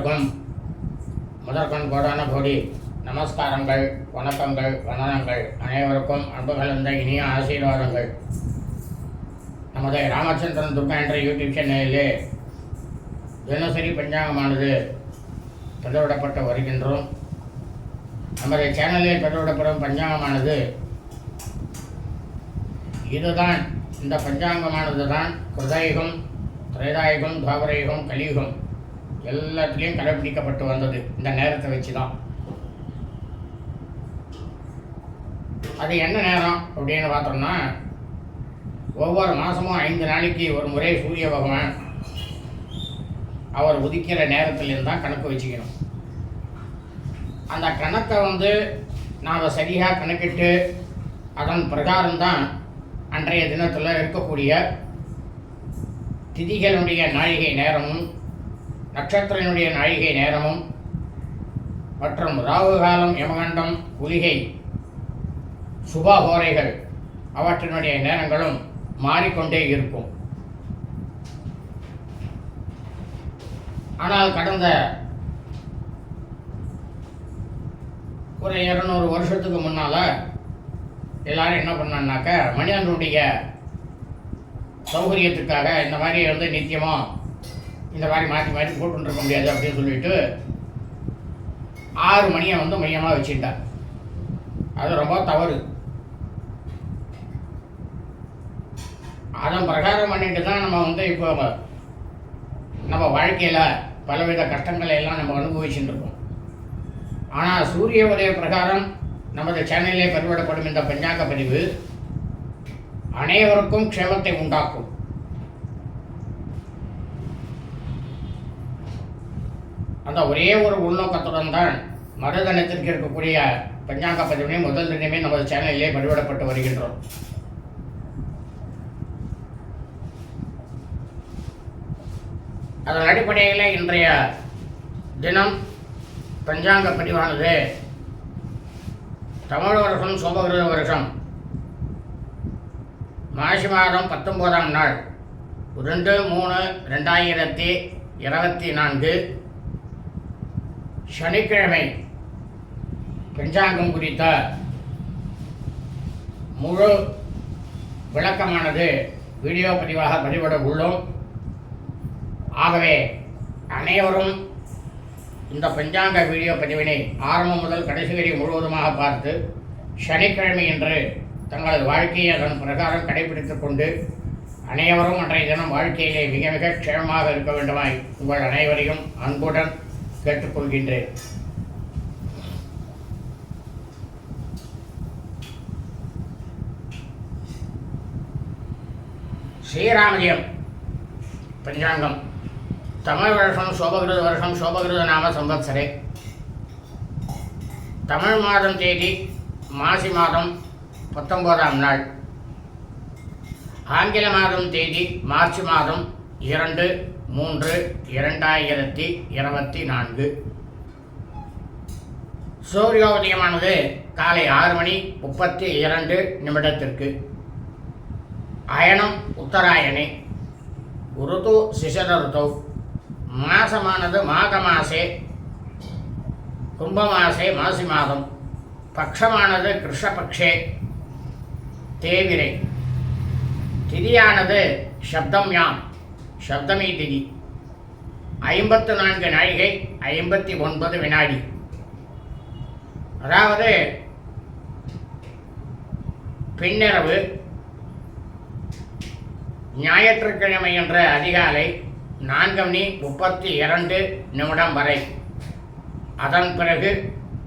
அனைவருக்கும் முதற்கண் கோடான கோடி நமஸ்காரங்கள் வணக்கங்கள் வந்தனங்கள். அனைவருக்கும் அன்பு கலந்த இனிய ஆசீர்வாதங்கள். நமது ராமச்சந்திரன் துர்கா என்ற யூடியூப் சேனலிலே தினசரி பஞ்சாங்கமானது பதிவிடப்பட்டு வருகின்றோம். நமது சேனலில் பதிவிடப்படும் பஞ்சாங்கமானது இதுதான். இந்த பஞ்சாங்கமானது தான் கிருதயுகம் திரைதாயுகம் துவாபரயுகம் கலியுகம். எல்லாத்துலேயும் கடைபிடிக்கப்பட்டு வந்தது. இந்த நேரத்தை வச்சு தான் அது என்ன நேரம் அப்படின்னு பார்த்தோம்னா ஒவ்வொரு மாதமும் ஐந்து நாளைக்கு ஒரு முறை சூரிய பகவான் அவர் உதிக்கிற நேரத்துலேருந்து தான் கணக்கு வச்சுக்கணும். அந்த கணக்கை வந்து நாம் சரியாக கணக்கிட்டு அதன் பிரகாரம் தான் அன்றைய தினத்தில் இருக்கக்கூடிய திதிகளுடைய நாழிகை நேரமும் நட்சத்திரனுடைய நாழிகை நேரமும் மற்றும் ராகு காலம் யமகண்டம் குளிகை சுபாகோரைகள் அவற்றினுடைய நேரங்களும் மாறிக்கொண்டே இருக்கும். ஆனால் கடந்த ஒரு இரநூறு வருஷத்துக்கு முன்னால் எல்லாரும் என்ன பண்ணான்னாக்க மனிதனுடைய சௌகரியத்துக்காக இந்த மாதிரி வந்து நித்தியமாக இந்த மாதிரி மாற்றி மாற்றி போட்டுருக்க இருக்க முடியாது அப்படின்னு சொல்லிட்டு ஆறு மணியை வந்து மையமாக வச்சுட்டார் அது ரொம்ப தவறு. அதன் பிரகாரம் பண்ணிட்டு தான் நம்ம வந்து இப்போ நம்ம வாழ்க்கையில் பலவித கஷ்டங்களை எல்லாம் நம்ம அனுபவிச்சுட்டு இருக்கோம் ஆனால் சூரிய உதய பிரகாரம் நமது சேனலிலே பதிவிடப்படும் இந்த பஞ்சாங்க பதிவு அனைவருக்கும் க்ஷேமத்தை உண்டாக்கும். அந்த ஒரே ஒரு உள்நோக்கத்துடன் தான் மருதனத்திற்கு இருக்கக்கூடிய பஞ்சாங்க பதிவினை முதல் தினமே நமது சேனலிலே பதிவிடப்பட்டு வருகின்றோம். அதன் அடிப்படையில் இன்றைய தினம் பஞ்சாங்க பதிவானது தமிழ் வருஷம் சோபகிருத வருஷம். மாசி மாதம் பத்தொம்போதாம் நாள். ரெண்டு மூணு ரெண்டாயிரத்தி இருபத்தி நான்கு. சனிக்கிழமை பஞ்சாங்கம் குறித்த முழு விளக்கமானது வீடியோ பதிவாக பதிவிட உள்ளோம். ஆகவே அனைவரும் இந்த பஞ்சாங்க வீடியோ பதிவினை ஆரம்பம் முதல் கடைசி வரை முழுவதுமாக பார்த்து சனிக்கிழமை என்று தங்களது வாழ்க்கையை அதன் பிரகாரம் கடைபிடித்துக் கொண்டு அனைவரும் அன்றைய தினம் வாழ்க்கையிலே மிக மிக க்ஷேமமாக இருக்க வேண்டுமாய் உங்கள் அனைவரையும் அன்புடன் கேட்டுக்கொள்கின்றேன். ஸ்ரீராமஜயம் பஞ்சாங்கம். தமிழ் வருஷம் சோபகிருத வருஷம் சோபகிருத நாம சம்பத்சரே தமிழ் மாதம் தேதி மாசி மாதம் பத்தொன்பதாம் நாள். ஆங்கில மாதம் தேதி மார்ச் மாதம் இரண்டு. மூன்று இரண்டாயிரத்தி இருபத்தி நான்கு சூரியோதயமானது காலை ஆறு மணி முப்பத்தி இரண்டு நிமிடத்திற்கு. அயனம் உத்தராயணே. ருது சிசர மாசமானது மாக மாசே. கும்பமாசே மாசி மாதம். பக்ஷமானது கிருஷ்ணபக்ஷே. தேவிரை. திதியானது சப்தம் யாம். சப்தமே திதி ஐம்பத்து நான்கு நாழிகை ஐம்பத்தி ஒன்பது வினாடி. அதாவது பின்னிரவு ஞாயிற்றுக்கிழமை என்ற அதிகாலை நான்கு மணி முப்பத்தி இரண்டு நிமிடம் வரை. அதன் பிறகு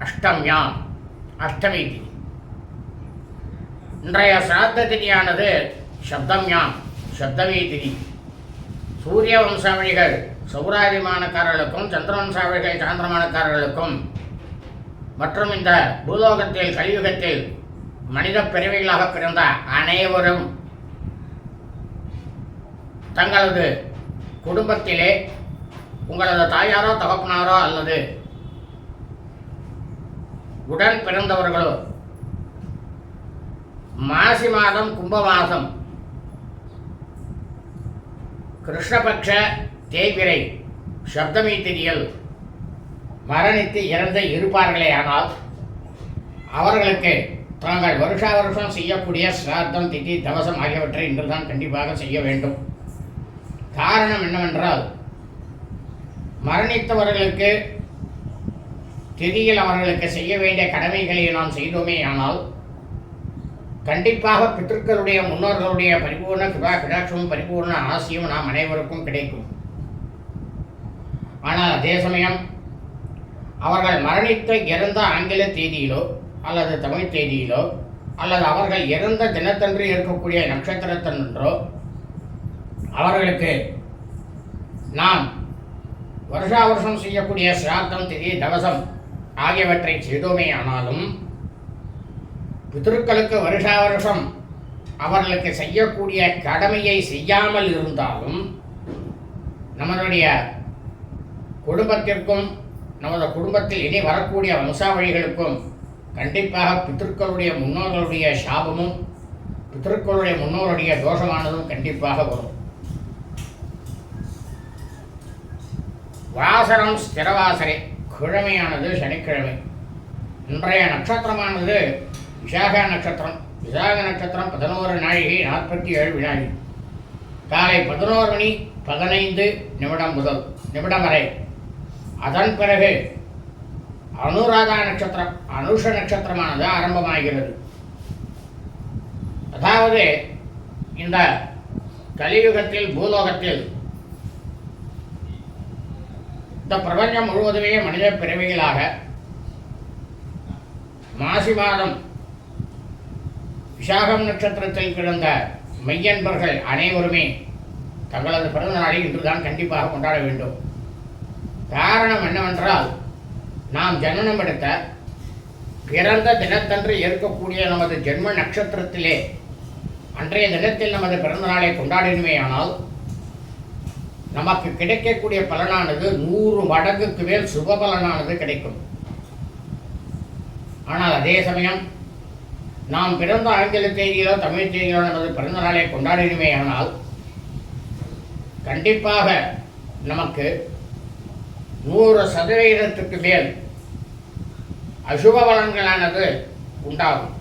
அஷ்டம்யாம் அஷ்டமி திதி இன்றைய சிராத்த திதியானது சப்தம்யாம் சப்தமி திதி சூரிய வம்சாவளிகள் சௌராதிமானக்காரர்களுக்கும் சந்திரவம்சாவளிகள் சாந்திரமானக்காரர்களுக்கும். மற்றும் இந்த பூலோகத்தில் கலியுகத்தில் மனித பிறவிகளாக பிறந்த அனைவரும் தங்களது குடும்பத்திலே உங்களது தாயாரோ தகப்பனாரோ அல்லது உடன் பிறந்தவர்களோ மாசி மாதம் கும்ப மாதம் கிருஷ்ணபக்ஷ தேவிரை சப்தமி திதியில் மரணித்து இறந்து இருப்பார்களே ஆனால் அவர்களுக்கு தாங்கள் வருஷா வருஷம் செய்யக்கூடிய சிரார்த்தம் திதி தவசம் ஆகியவற்றை இன்றுதான் கண்டிப்பாக செய்ய வேண்டும். காரணம் என்னவென்றால் மரணித்தவர்களுக்கு திதியில் அவர்களுக்கு செய்ய வேண்டிய கடமைகளை நாம் செய்தோமே ஆனால் கண்டிப்பாக பித்தர்களுடைய முன்னோர்களுடைய பரிபூர்ண கிருபா கடாட்சமும் பரிபூர்ண ஆசியும் நாம் அனைவருக்கும் கிடைக்கும். ஆனால் அதே சமயம் அவர்கள் மரணித்த இறந்த ஆங்கில தேதியிலோ அல்லது தமிழ் தேதியிலோ அல்லது அவர்கள் இறந்த தினத்தன்று இருக்கக்கூடிய நட்சத்திரத்தன்றோ அவர்களுக்கு நாம் வருஷா வருஷம் செய்யக்கூடிய சிராத்தம் திதி தவசம் ஆகியவற்றை செய்தோமே ஆனாலும் பிதர்களுக்கு வருஷா வருஷம் அவர்களுக்கு செய்யக்கூடிய கடமையை செய்யாமல் இருந்தாலும் நம்மளுடைய குடும்பத்திற்கும் நமது குடும்பத்தில் இனி வரக்கூடிய வம்சாவழிகளுக்கும் கண்டிப்பாக பித்திருக்களுடைய முன்னோர்களுடைய சாபமும் பித்திருக்களுடைய முன்னோருடைய தோஷமானதும் கண்டிப்பாக வரும். வாசனம் ஸ்திரவாசரே கிழமையானது சனிக்கிழமை. இன்றைய நட்சத்திரமானது விசாக நட்சத்திரம். விசாக நட்சத்திரம் பதினோரு நாழிகை நாற்பத்தி ஏழு வினாடி. காலை பதினோரு மணி பதினைந்து நிமிடம் முதல் நிமிடம் வரை. அதன் பிறகு அனுராதா நட்சத்திரம் அனுஷ நட்சத்திரமானது ஆரம்பமாகிறது. அதாவது இந்த கலியுகத்தில் பூலோகத்தில் இந்த பிரபஞ்சம் முழுவதுமே மனித பிறவிகளாக மாசி மாதம் விசாகம் நட்சத்திரத்தில் பிறந்த மெய்யன்பர்கள் அனைவருமே தங்களது பிறந்த நாளை இன்றுதான் கண்டிப்பாக கொண்டாட வேண்டும். காரணம் என்னவென்றால் நாம் ஜனனம் எடுத்த பிறந்த தினத்தன்று இருக்கக்கூடிய நமது ஜென்ம நட்சத்திரத்திலே அன்றைய தினத்தில் நமது பிறந்த நாளை கொண்டாடினுமே ஆனால் நமக்கு கிடைக்கக்கூடிய பலனானது நூறு மடங்குக்கு மேல் சுப பலனானது கிடைக்கும். ஆனால் அதே சமயம் நாம் பிறந்த ஆங்கில தேதியிலோ தமிழ் தேதியிலோ நமது பிறந்த நாளை கொண்டாடினுமே ஆனால் கண்டிப்பாக நமக்கு நூறு சதவீதத்துக்கு மேல் அசுப பலன்களானது உண்டாகும்.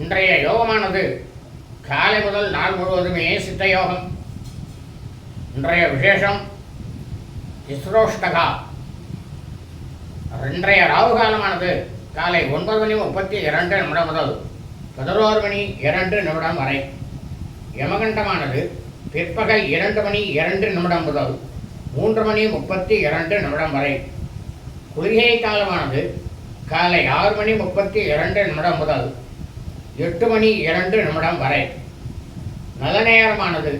இன்றைய யோகமானது காலை முதல் நாள் முழுவதுமே சித்த யோகம். இன்றைய விசேஷம் இஸ்ரோஷ்டகா. இன்றைய ராகு காலமானது காலை ஒன்பது மணி முப்பத்தி இரண்டு நிமிடம் முதல் பதினோரு மணி இரண்டு நிமிடம் வரை. யமகண்டமானது பிற்பகல் இரண்டு மணி இரண்டு நிமிடம் முதல் மூன்று மணி முப்பத்தி இரண்டு நிமிடம் வரை. குளிகை காலமானது காலை ஆறு மணி முப்பத்தி இரண்டு நிமிடம் முதல் எட்டு மணி இரண்டு நிமிடம் வரை. நல்ல நேரமானது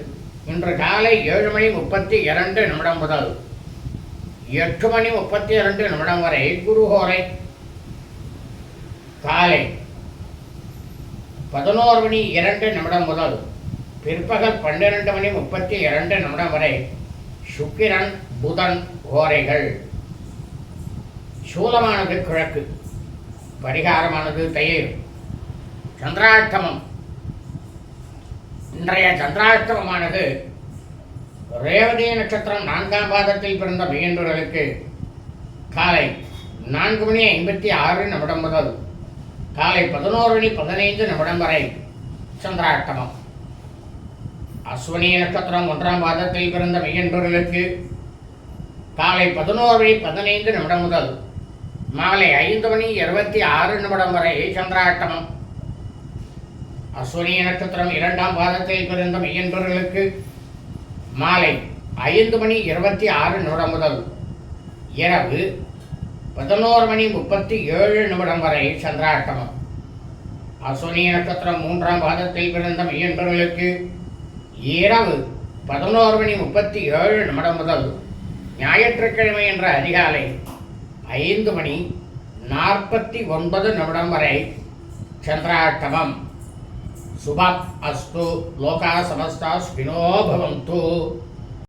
இன்று காலை ஏழு மணி முப்பத்தி இரண்டு நிமிடம் முதல் எட்டு மணி முப்பத்தி இரண்டு நிமிடம் வரை குருஹோரை காலை. பதினோரு மணி இரண்டு நிமிடம் முதல் பிற்பகல் பன்னிரண்டு மணி முப்பத்தி இரண்டு நிமிடம் வரை சுக்கிரன் புதன் ஓரைகள் சூலமானது கிழக்கு பரிகாரமானது தயிர். சந்திராஷ்டமம். இன்றைய சந்திராஷ்டமமானது ரேவதி நட்சத்திரம் நான்காம் பாதத்தில் பிறந்த மெய்யன்பர்களுக்கு காலை நான்கு மணி ஐம்பத்தி ஆறு நிமிடம் முதல் காலை பதினோரு மணி பதினைந்து நிமிடம் வரை சந்திராட்டமம். அஸ்வினி நட்சத்திரம் ஒன்றாம் பாதத்தில் பிறந்த மையன்பர்களுக்கு காலை பதினோரு மணி பதினைந்து நிமிடம் முதல் மாலை ஐந்து மணி இருபத்தி ஆறு நிமிடம் வரை சந்திராட்டமம். அஸ்வினி நட்சத்திரம் இரண்டாம் பாதத்தில் பிறந்த மையன்பர்களுக்கு மாலை ஐந்து மணி இருபத்தி ஆறு நிமிடம் முதல் இரவு பதினோரு மணி முப்பத்தி ஏழு நிமிடம் வரை சந்திராஷ்டமம். அஸ்வினி நட்சத்திரம் மூன்றாம் பாதத்தில் பிறந்த மெய்யன்பர்களுக்கு இரவு பதினோரு மணி முப்பத்தி ஏழு நிமிடம் முதல் ஞாயிற்றுக்கிழமை என்ற அதிகாலை ஐந்து மணி நாற்பத்தி ஒன்பது நிமிடம் வரை சந்திராஷ்டமம். சுபம் அஸ்து லோகா சமஸ்தா ஸ்பினோ பவந்து.